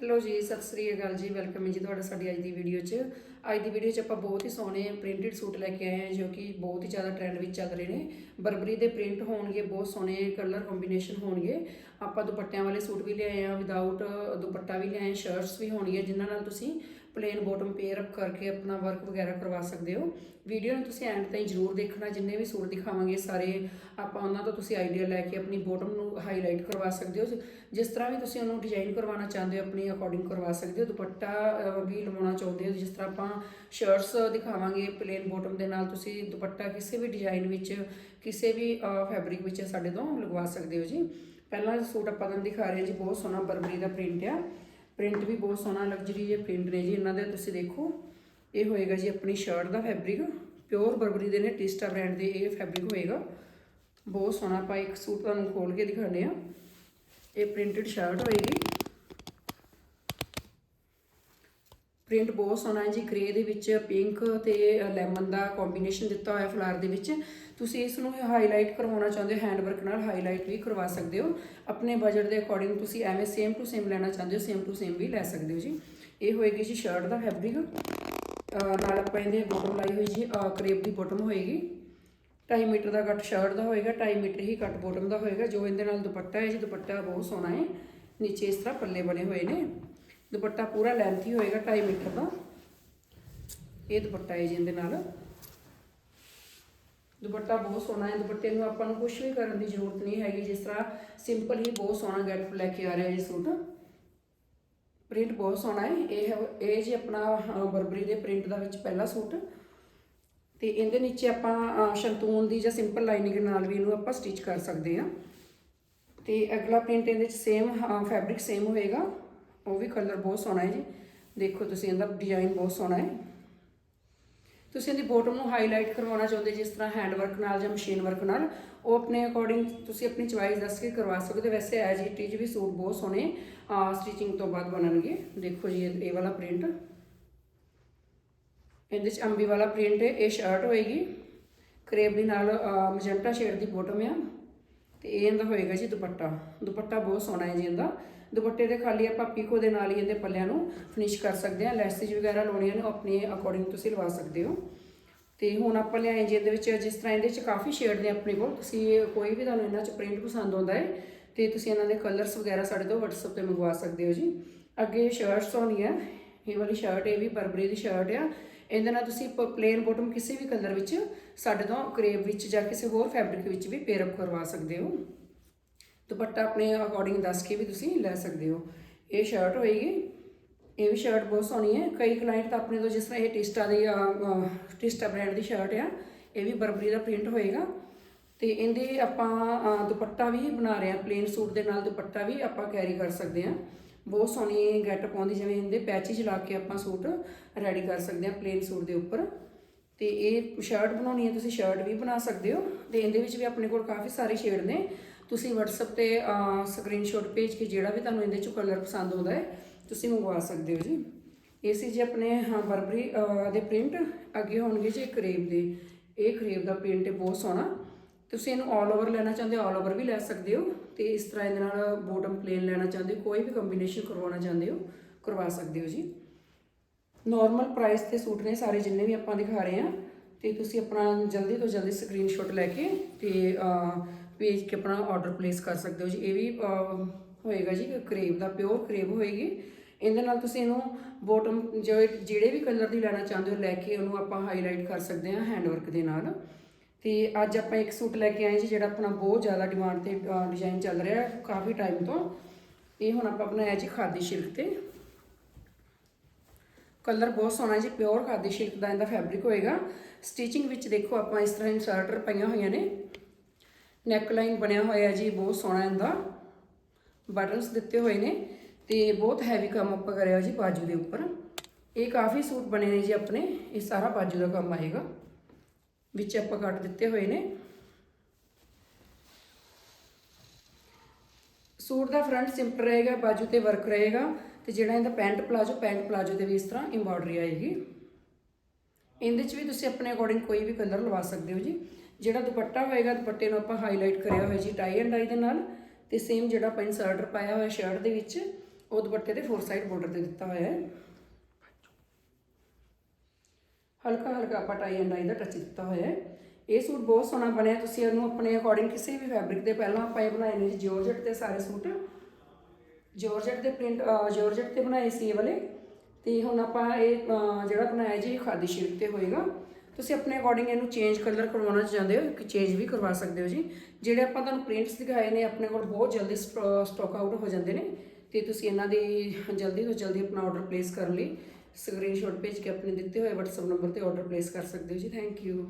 Hello ਜੀ, ਸਤਿ ਸ੍ਰੀ ਅਕਾਲ ਜੀ, welcome ਹੈ ਜੀ ਤੁਹਾਡਾ ਸਾਡੀ ਅੱਜ ਦੀ ਵੀਡੀਓ 'ਚ। ਅੱਜ ਦੀ ਵੀਡੀਓ 'ਚ ਆਪਾਂ ਬਹੁਤ ਹੀ ਸੋਹਣੇ ਪ੍ਰਿੰਟਡ ਸੂਟ ਲੈ ਕੇ ਆਏ ਹਾਂ, ਜੋ ਕਿ ਬਹੁਤ ਹੀ ਜ਼ਿਆਦਾ ਟ੍ਰੈਂਡ ਵਿੱਚ ਚੱਲ ਰਹੇ ਨੇ। ਬਰਬਰੀ ਦੇ ਪ੍ਰਿੰਟ ਹੋਣਗੇ, ਬਹੁਤ ਸੋਹਣੇ ਕਲਰ ਕੰਬੀਨੇਸ਼ਨ ਹੋਣਗੇ। ਆਪਾਂ ਦੁਪੱਟਿਆਂ ਵਾਲੇ ਸੂਟ ਵੀ ਲਿਆਏ ਆ ਵਿਦਆਊਟ ਦੁਪੱਟਾ ਵੀ ਲਿਆਏ ਸ਼ਰਟਸ ਵੀ ਹੋਣਗੀਆਂ, ਜਿਨ੍ਹਾਂ ਨਾਲ ਤੁਸੀਂ ਪਲੇਨ ਬੋਟਮ ਪੇਅਰ ਅਪ ਕਰਕੇ ਆਪਣਾ ਵਰਕ ਵਗੈਰਾ ਕਰਵਾ ਸਕਦੇ ਹੋ। ਵੀਡੀਓ ਨੂੰ ਤੁਸੀਂ ਐਂਡ ਤਾਈਂ ਜ਼ਰੂਰ ਦੇਖਣਾ, ਜਿੰਨੇ ਵੀ ਸੂਟ ਦਿਖਾਵਾਂਗੇ ਸਾਰੇ ਆਪਾਂ ਉਹਨਾਂ ਤੋਂ ਤੁਸੀਂ ਆਈਡੀਆ ਲੈ ਕੇ ਆਪਣੀ ਬੋਟਮ ਨੂੰ ਹਾਈਲਾਈਟ ਕਰਵਾ ਸਕਦੇ ਹੋ। ਜਿਸ ਤਰ੍ਹਾਂ ਵੀ ਤੁਸੀਂ ਉਹਨੂੰ ਡਿਜ਼ਾਈਨ ਕਰਵਾਉਣਾ ਚਾਹੁੰਦੇ ਹੋ, ਆਪਣੀ ਅਕੋਰਡਿੰਗ ਕਰਵਾ ਸਕਦੇ ਹੋ। ਦੁਪੱਟਾ ਵੀ ਲਵਾਉਣਾ ਚਾਹੁੰਦੇ ਹੋ। ਜਿਸ ਤਰ੍ਹਾਂ ਆਪਾਂ ਸ਼ਰਟਸ ਦਿਖਾਵਾਂਗੇ ਪਲੇਨ ਬੋਟਮ ਦੇ ਨਾਲ ਤੁਸੀਂ ਦੁਪੱਟਾ ਕਿਸੇ ਵੀ ਡਿਜ਼ਾਈਨ ਵਿੱਚ, ਕਿਸੇ ਵੀ ਫੈਬਰਿਕ ਵਿੱਚ ਸਾਡੇ ਤੋਂ ਲਗਵਾ ਸਕਦੇ ਹੋ ਜੀ। ਪਹਿਲਾ ਸੂਟ ਆਪਾਂ ਤੁਹਾਨੂੰ ਦਿਖਾ ਰਹੇ ਹਾਂ ਜੀ, ਬਹੁਤ ਸੋਹਣਾ ਬਰਬਰੀ ਦਾ ਪ੍ਰਿੰਟ ਆ। ਪ੍ਰਿੰਟ ਵੀ ਬਹੁਤ ਸੋਹਣਾ ਲਗਜ਼ਰੀ ਜਿਹੇ ਪ੍ਰਿੰਟ ਨੇ ਜੀ, ਇਹਨਾਂ ਦੇ, ਤੁਸੀਂ ਦੇਖੋ। ਇਹ ਹੋਏਗਾ ਜੀ ਆਪਣੀ ਸ਼ਰਟ ਦਾ ਫੈਬਰਿਕ ਪਿਓਰ ਬਰਬਰੀ ਦੇ ਨੇ ਟਿਸਟਾ ਬ੍ਰਾਂਡ ਦੇ ਇਹ ਫੈਬਰਿਕ ਹੋਏਗਾ। ਬਹੁਤ ਸੋਹਣਾ, ਆਪਾਂ ਇੱਕ ਸੂਟ ਤੁਹਾਨੂੰ ਖੋਲ ਕੇ ਦਿਖਾਉਂਦੇ ਆ ਇਹ ਪ੍ਰਿੰਟਡ ਸ਼ਰਟ ਹੋਏਗੀ। ਪ੍ਰਿੰਟ ਬਹੁਤ ਸੋਹਣਾ ਹੈ ਜੀ ਗ੍ਰੇ ਦੇ ਵਿੱਚ ਪਿੰਕ ਤੇ ਲੈਮਨ ਦਾ ਕੰਬੀਨੇਸ਼ਨ ਦਿੱਤਾ ਹੋਇਆ ਫਲਾਰ ਦੇ ਵਿੱਚ। ਤੁਸੀਂ ਇਸ ਨੂੰ ਹਾਈਲਾਈਟ ਕਰਵਾਉਣਾ ਚਾਹੁੰਦੇ ਹੋ ਹੈਂਡ ਵਰਕ ਨਾਲ ਹਾਈਲਾਈਟ ਵੀ ਕਰਵਾ ਸਕਦੇ ਹੋ। ਆਪਣੇ ਬਜਟ ਦੇ ਅਕੋਰਡਿੰਗ ਤੁਸੀਂ ਐਵੇਂ ਸੇਮ ਟੂ ਸੇਮ ਲੈਣਾ ਚਾਹੁੰਦੇ ਹੋ ਸੇਮ ਟੂ ਸੇਮ ਵੀ ਲੈ ਸਕਦੇ ਹੋ ਜੀ। ਇਹ ਹੋਏਗੀ ਜੀ ਸ਼ਰਟ ਦਾ ਫੈਬਰਿਕ ਨਾਲ ਆਪਾਂ ਇਹਦੇ ਬੋਟਮ ਲਾਈ ਹੋਈ ਜੀ ਕਰੇਪ ਦੀ ਬੋਟਮ ਹੋਏਗੀ। 2.5 ਮੀਟਰ ਦਾ ਕੱਟ ਸ਼ਰਟ ਦਾ ਹੋਏਗਾ 2.5 ਮੀਟਰ ਹੀ ਕੱਟ ਬੋਟਮ ਦਾ ਹੋਏਗਾ, ਜੋ ਇਹਦੇ ਨਾਲ ਦੁਪੱਟਾ ਹੈ ਜੀ, ਦੁਪੱਟਾ ਬਹੁਤ ਸੋਹਣਾ ਹੈ। ਨੀਚੇ ਇਸ ਤਰ੍ਹਾਂ ਪੱਲੇ ਬਣੇ ਹੋਏ ਨੇ। ਦੁਪੱਟਾ ਪੂਰਾ ਲੈਂਥੀ ਹੋਏਗਾ 2.5 ਮੀਟਰ ਦਾ। ਇਹ ਦੁਪੱਟਾ ਹੈ ਜੀ ਇਹਦੇ ਨਾਲ। ਦੁਪੱਟਾ ਬਹੁਤ ਸੋਹਣਾ ਹੈ ਦੁਪੱਟੇ ਨੂੰ ਆਪਾਂ ਨੂੰ ਕੁਝ ਵੀ ਕਰਨ ਦੀ ਜ਼ਰੂਰਤ ਨਹੀਂ ਹੈਗੀ ਜਿਸ ਤਰ੍ਹਾਂ ਸਿੰਪਲ ਹੀ ਬਹੁਤ ਸੋਹਣਾ ਗੈਟਅਪ ਲੈ ਕੇ ਆ ਰਿਹਾ ਇਹ ਸੂਟ। ਪ੍ਰਿੰਟ ਬਹੁਤ ਸੋਹਣਾ ਹੈ। ਇਹ ਇਹ ਜੀ ਆਪਣਾ ਬਰਬਰੀ ਦੇ ਪ੍ਰਿੰਟ ਦਾ ਵਿੱਚ ਪਹਿਲਾ ਸੂਟ। ਤੇ ਇਹਦੇ ਨੀਚੇ ਆਪਾਂ ਅਹ, ਸ਼ੰਤੂਨ ਦੀ ਜਾਂ ਸਿੰਪਲ ਲਾਈਨਿੰਗ ਨਾਲ ਵੀ ਇਹਨੂੰ ਆਪਾਂ ਸਟਿਚ ਕਰ ਸਕਦੇ ਹਾਂ। ਤੇ ਅਗਲਾ ਪ੍ਰਿੰਟ ਇਹਦੇ ਵਿੱਚ ਸੇਮ ਫੈਬਰਿਕ ਸੇਮ ਹੋਏਗਾ। ਉਹ ਵੀ ਕਲਰ ਬਹੁਤ ਸੋਹਣਾ ਹੈ ਜੀ। ਦੇਖੋ ਤੁਸੀਂ ਇਹਦਾ ਡਿਜ਼ਾਈਨ ਬਹੁਤ ਸੋਹਣਾ ਹੈ। ਤੁਸੀਂ ਇਹਦੀ ਬੋਟਮ ਨੂੰ ਹਾਈਲਾਈਟ ਕਰਵਾਉਣਾ ਚਾਹੁੰਦੇ ਜਿਸ ਤਰ੍ਹਾਂ ਹੈਂਡ ਵਰਕ ਨਾਲ ਜਾਂ ਮਸ਼ੀਨ ਵਰਕ ਨਾਲ, ਉਹ ਆਪਣੇ ਅਕੋਰਡਿੰਗ ਤੁਸੀਂ ਆਪਣੀ ਚੁਆਇਸ ਦੱਸ ਕੇ ਕਰਵਾ ਸਕਦੇ ਹੋ। ਵੈਸੇ ਐਜ ਇਟ ਇਜ਼ ਵੀ ਸੂਟ ਬਹੁਤ ਸੋਹਣੇ ਸਟਿਚਿੰਗ ਤੋਂ ਬਾਅਦ ਬਣਨਗੇ। ਦੇਖੋ ਜੀ ਇਹ ਵਾਲਾ ਪ੍ਰਿੰਟ ਇਹਦੇ ਚ ਅੰਬੀ ਵਾਲਾ ਪ੍ਰਿੰਟ ਹੈ, ਇਹ ਸ਼ਰਟ ਹੋਏਗੀ। ਕਰੇਬ ਦੀ ਨਾਲ ਮਜੰਟਾ ਸ਼ੇਡ ਦੀ ਬੋਟਮ ਆ। ਤੇ ਇਹ ਇਹਦਾ ਹੋਏਗਾ ਜੀ ਦੁਪੱਟਾ। ਦੁਪੱਟਾ ਬਹੁਤ ਸੋਹਣਾ ਹੈ ਜੀ ਇਹਦਾ। ਦੁਪੱਟੇ ਦੇ ਖਾਲੀ ਆਪਾਂ ਪੀਕੋ ਦੇ ਨਾਲ ਹੀ ਇਹਦੇ ਪੱਲਿਆਂ ਨੂੰ ਫਿਨਿਸ਼ ਕਰ ਸਕਦੇ ਹਾਂ। ਲੈਸਿਜ ਵਗੈਰਾ ਲਾਉਣੀਆਂ ਨੇ ਆਪਣੇ ਅਕੋਰਡਿੰਗ ਤੁਸੀਂ ਲਵਾ ਸਕਦੇ ਹੋ। ਤੇ ਹੁਣ ਆਪਾਂ ਲਿਆਏ ਜੀ ਇਹਦੇ ਵਿੱਚ, ਜਿਸ ਤਰ੍ਹਾਂ ਇਹਦੇ ਵਿੱਚ ਕਾਫੀ ਸ਼ੇਡ ਨੇ ਆਪਣੇ ਕੋਲ। ਤੁਸੀਂ ਕੋਈ ਵੀ ਤੁਹਾਨੂੰ ਇਹਨਾਂ ਚ ਪ੍ਰਿੰਟ ਪਸੰਦ ਆਉਂਦਾ ਹੈ, ਤੇ ਤੁਸੀਂ ਇਹਨਾਂ ਦੇ ਕਲਰਸ ਵਗੈਰਾ ਸਾਡੇ ਤੋਂ WhatsApp ਤੇ ਮੰਗਵਾ ਸਕਦੇ ਹੋ ਜੀ। ਅੱਗੇ ਸ਼ਰਟਸ ਹੋਣੀ ਹੈ। ਇਹ ਵਾਲੀ ਸ਼ਰਟ ਇਹ ਵੀ ਬਰਬਰੀ ਦੀ ਸ਼ਰਟ ਆ। ਇਹਦੇ ਨਾਲ ਤੁਸੀਂ ਪਲੇਨ ਬਾਟਮ ਕਿਸੇ ਵੀ ਕਲਰ ਵਿੱਚ ਸਾਡੇ ਤੋਂ ਕਰੇਬ ਵਿੱਚ ਜਾਂ ਕਿਸੇ ਹੋਰ ਫੈਬਰਿਕ ਵਿੱਚ ਵੀ ਪੇਅਰ ਅਪ ਕਰਵਾ ਸਕਦੇ ਹੋ। ਦੁਪੱਟਾ ਆਪਣੇ ਅਕੋਰਡਿੰਗ ਦੱਸ ਕੇ ਵੀ ਤੁਸੀਂ ਲੈ ਸਕਦੇ ਹੋ। ਇਹ ਸ਼ਰਟ ਹੋਏਗੀ। ਇਹ ਵੀ ਸ਼ਰਟ ਬਹੁਤ ਸੋਹਣੀ ਹੈ। ਕਈ ਕਲਾਇੰਟ ਤਾਂ ਆਪਣੇ ਤੋਂ ਜਿਸ ਤਰ੍ਹਾਂ ਇਹ ਟਿਸਟਾ ਦੀ ਟਿਸਟਾ ਬ੍ਰਾਂਡ ਦੀ ਸ਼ਰਟ ਆ, ਇਹ ਵੀ ਬਰਬਰੀ ਦਾ ਪ੍ਰਿੰਟ ਹੋਏਗਾ। ਤੇ ਇਹਦੇ ਆਪਾਂ ਦੁਪੱਟਾ ਵੀ ਬਣਾ ਰਹੇ ਹਾਂ। ਪਲੇਨ ਸੂਟ ਦੇ ਨਾਲ ਦੁਪੱਟਾ ਵੀ ਆਪਾਂ ਕੈਰੀ ਕਰ ਸਕਦੇ ਹਾਂ। ਬਹੁਤ ਸੋਹਣੀ ਗੈਟਅਪ ਆਉਂਦੀ ਜਿਵੇਂ ਇਹਦੇ ਪੈਚਿਜ ਲਾ ਕੇ ਆਪਾਂ ਸੂਟ ਰੈਡੀ ਕਰ ਸਕਦੇ ਹਾਂ ਪਲੇਨ ਸੂਟ ਦੇ ਉੱਪਰ। ਤੇ ਇਹ ਸ਼ਰਟ ਬਣਾਉਣੀ ਹੈ, ਤੁਸੀਂ ਸ਼ਰਟ ਵੀ ਬਣਾ ਸਕਦੇ ਹੋ ਤੇ ਇਹਦੇ ਵਿੱਚ ਵੀ ਆਪਣੇ ਕੋਲ ਕਾਫੀ ਸਾਰੇ ਸ਼ੇਡ ਨੇ। ਤੁਸੀਂ WhatsApp ਤੇ ਸਕਰੀਨਸ਼ਾਟ ਭੇਜ ਕੇ ਜਿਹੜਾ ਵੀ ਤੁਹਾਨੂੰ ਇਹਦੇ ਚੋਂ ਕਲਰ ਪਸੰਦ ਆਉਂਦਾ ਹੈ, ਤੁਸੀਂ ਮੰਗਵਾ ਸਕਦੇ ਹੋ ਜੀ। ਇਹ ਸੀ ਜੀ ਆਪਣੇ, ਹਾਂ ਬਰਬਰੀ ਦੇ ਪ੍ਰਿੰਟ ਅੱਗੇ ਹੋਣਗੇ ਜੀ ਕਰੇਬ ਦੇ। ਇਹ ਕਰੇਬ ਦਾ ਪ੍ਰਿੰਟ ਬਹੁਤ ਸੋਹਣਾ। ਤੁਸੀਂ ਇਹਨੂੰ ਆਲ ਓਵਰ ਲੈਣਾ ਚਾਹੁੰਦੇ ਹੋ ਆਲ ਓਵਰ ਵੀ ਲੈ ਸਕਦੇ ਹੋ ਤੇ ਇਸ ਤਰ੍ਹਾਂ ਇਹਦੇ ਨਾਲ ਬੋਟਮ ਪਲੇਨ ਲੈਣਾ ਚਾਹੁੰਦੇ ਹੋ, ਕੋਈ ਵੀ ਕੰਬੀਨੇਸ਼ਨ ਕਰਵਾਉਣਾ ਚਾਹੁੰਦੇ ਹੋ, ਕਰਵਾ ਸਕਦੇ ਹੋ ਜੀ। ਨਾਰਮਲ ਪ੍ਰਾਈਸ ਤੇ ਸੂਟ ਨੇ ਸਾਰੇ ਜਿੰਨੇ ਵੀ ਆਪਾਂ ਦਿਖਾ ਰਹੇ ਹਾਂ ਤੇ ਤੁਸੀਂ ਆਪਣਾ ਜਲਦੀ ਤੋਂ ਜਲਦੀ ਸਕਰੀਨਸ਼ਾਟ ਲੈ ਕੇ ਤੇ ਭੇਜ ਕੇ ਆਪਣਾ ਆਰਡਰ ਪਲੇਸ ਕਰ ਸਕਦੇ ਹੋ ਜੀ। ਇਹ ਵੀ ਹੋਏਗਾ ਜੀ ਕਰੇਬ ਦਾ ਪਿਓਰ ਕਰੇਬ ਹੋਏਗੀ। ਇਹਦੇ ਨਾਲ ਤੁਸੀਂ ਇਹਨੂੰ ਬੋਟਮ ਜਿਹੜੇ ਵੀ ਕਲਰ ਦੀ ਲੈਣਾ ਚਾਹੁੰਦੇ ਹੋ, ਲੈ ਕੇ ਉਹਨੂੰ ਆਪਾਂ ਹਾਈਲਾਈਟ ਕਰ ਸਕਦੇ ਹਾਂ ਹੈਂਡ ਵਰਕ ਦੇ ਨਾਲ। ਤੇ ਅੱਜ ਆਪਾਂ ਇੱਕ ਸੂਟ ਲੈ ਕੇ ਆਏ ਜੀ ਜਿਹੜਾ ਆਪਣਾ ਬਹੁਤ ਜ਼ਿਆਦਾ ਡਿਮਾਂਡ ਤੇ ਡਿਜ਼ਾਈਨ ਚੱਲ ਰਿਹਾ ਕਾਫੀ ਟਾਈਮ ਤੋਂ। ਇਹ ਹੁਣ ਆਪਾਂ ਬਣਾਇਆ ਜੀ ਖਾਦੀ ਸ਼ਿਲਕ ਤੇ। ਕਲਰ ਬਹੁਤ ਸੋਹਣਾ ਜੀ ਪਿਓਰ ਖਾਦੀ ਸ਼ਿਲਕ ਦਾ ਇਹਦਾ ਫੈਬਰਿਕ ਹੋਏਗਾ। ਸਟਿਚਿੰਗ ਵਿੱਚ ਦੇਖੋ ਆਪਾਂ ਇਸ ਤਰ੍ਹਾਂ ਇਨਸਰਟਰ ਪਈਆਂ ਹੋਈਆਂ ਨੇ। ਨੈਕ ਲਾਈਨ ਬਣਿਆ ਹੋਇਆ ਜੀ, ਬਹੁਤ ਸੋਹਣਾ ਇਹਦਾ। ਬਟਨਸ ਦਿੱਤੇ ਹੋਏ ਨੇ ਤੇ ਬਹੁਤ ਹੈਵੀ ਕੰਮ ਆਪਾਂ ਕਰਿਆ ਜੀ ਬਾਜੂ ਦੇ ਉੱਪਰ। ਇਹ ਕਾਫੀ ਸੂਟ ਬਣੇ ਨੇ ਜੀ ਆਪਣੇ, ਇਹ ਸਾਰਾ ਬਾਜੂ ਦਾ ਕੰਮ ਆਏਗਾ। ਵਿੱਚ ਆਪਾਂ ਕੱਟ ਦਿੱਤੇ ਹੋਏ ਨੇ। ਸੂਟ ਦਾ ਫਰੰਟ ਸਿੰਪਲ ਰਹੇਗਾ, ਬਾਜੂ ਤੇ ਵਰਕ ਰਹੇਗਾ ਤੇ ਜਿਹੜਾ ਇਹਦਾ ਪੈਂਟ ਪਲਾਜੋ ਪੈਂਟ ਪਲਾਜੋ 'ਤੇ ਵੀ ਇਸ ਤਰ੍ਹਾਂ ਐਮਬੋਡਰੀ ਆਏਗੀ। ਇਹਦੇ 'ਚ ਵੀ ਤੁਸੀਂ ਆਪਣੇ ਅਕੋਰਡਿੰਗ ਕੋਈ ਵੀ ਕਲਰ ਲਵਾ ਸਕਦੇ ਹੋ ਜੀ। ਜਿਹੜਾ ਦੁਪੱਟਾ ਹੋਏਗਾ, ਦੁਪੱਟੇ ਨੂੰ ਆਪਾਂ ਹਾਈਲਾਈਟ ਕਰਿਆ ਹੋਇਆ ਜੀ ਟਾਈ ਐਂਡ ਡਾਈ ਦੇ ਨਾਲ ਤੇ ਸੇਮ ਜਿਹੜਾ ਆਪਾਂ ਇਨਸਰਟਰ ਪਾਇਆ ਹੋਇਆ ਸ਼ਰਟ ਦੇ ਵਿੱਚ, ਉਹ ਦੁਪੱਟੇ ਦੇ ਫੋਰ ਸਾਈਡ ਬਾਰਡਰ ਤੇ ਦਿੱਤਾ ਹੋਇਆ ਹੈ। ਹਲਕਾ ਹਲਕਾ ਆਪਾਂ ਟਾਈ ਐਂਡ ਡਾਈ ਦਾ ਟੱਚ ਦਿੱਤਾ ਹੋਇਆ ਹੈ। ਇਹ ਸੂਟ ਬਹੁਤ ਸੋਹਣਾ ਬਣਿਆ, ਤੁਸੀਂ ਇਹਨੂੰ ਆਪਣੇ ਅਕੋਰਡਿੰਗ ਕਿਸੇ ਵੀ ਫੈਬਰਿਕ ਦੇ ਪਹਿਲਾਂ ਆਪਾਂ ਇਹ ਬਣਾਏ ਨੇ ਜੀ ਜੋਰਜਟ ਤੇ ਸਾਰੇ ਸੂਟ। ਜੋਰਜਟ ਦੇ ਪ੍ਰਿੰਟ ਜੋਰਜਟ ਤੇ ਬਣਾਏ ਸੀ ਇਹ ਵਾਲੇ। ਤੇ ਹੁਣ ਆਪਾਂ ਇਹ ਜਿਹੜਾ ਬਣਾਇਆ ਜੀ ਖਾਦੀ ਸ਼ਿਰਕ ਤੇ ਹੋਏਗਾ। ਤੁਸੀਂ ਆਪਣੇ ਅਕੋਰਡਿੰਗ ਇਹਨੂੰ ਚੇਂਜ ਕਲਰ ਕਰਵਾਉਣਾ ਚਾਹੁੰਦੇ ਹੋ ਕਿ ਚੇਂਜ ਵੀ ਕਰਵਾ ਸਕਦੇ ਹੋ ਜੀ। ਜਿਹੜੇ ਆਪਾਂ ਤੁਹਾਨੂੰ ਪ੍ਰਿੰਟਸ ਦਿਖਾਏ ਨੇ, ਆਪਣੇ ਕੋਲ ਬਹੁਤ ਜਲਦੀ ਸਟਾਕ ਆਊਟ ਹੋ ਜਾਂਦੇ ਨੇ। ਤੇ ਤੁਸੀਂ ਇਹਨਾਂ ਦੀ ਜਲਦੀ ਤੋਂ ਜਲਦੀ ਆਪਣਾ ਆਰਡਰ ਪਲੇਸ ਕਰਨ ਲਈ ਸਕਰੀਨਸ਼ਾਟ ਭੇਜ ਕੇ ਆਪਣੇ ਦਿੱਤੇ ਹੋਏ WhatsApp ਨੰਬਰ ਤੇ ਆਰਡਰ ਪਲੇਸ ਕਰ ਸਕਦੇ ਹੋ ਜੀ। Thank you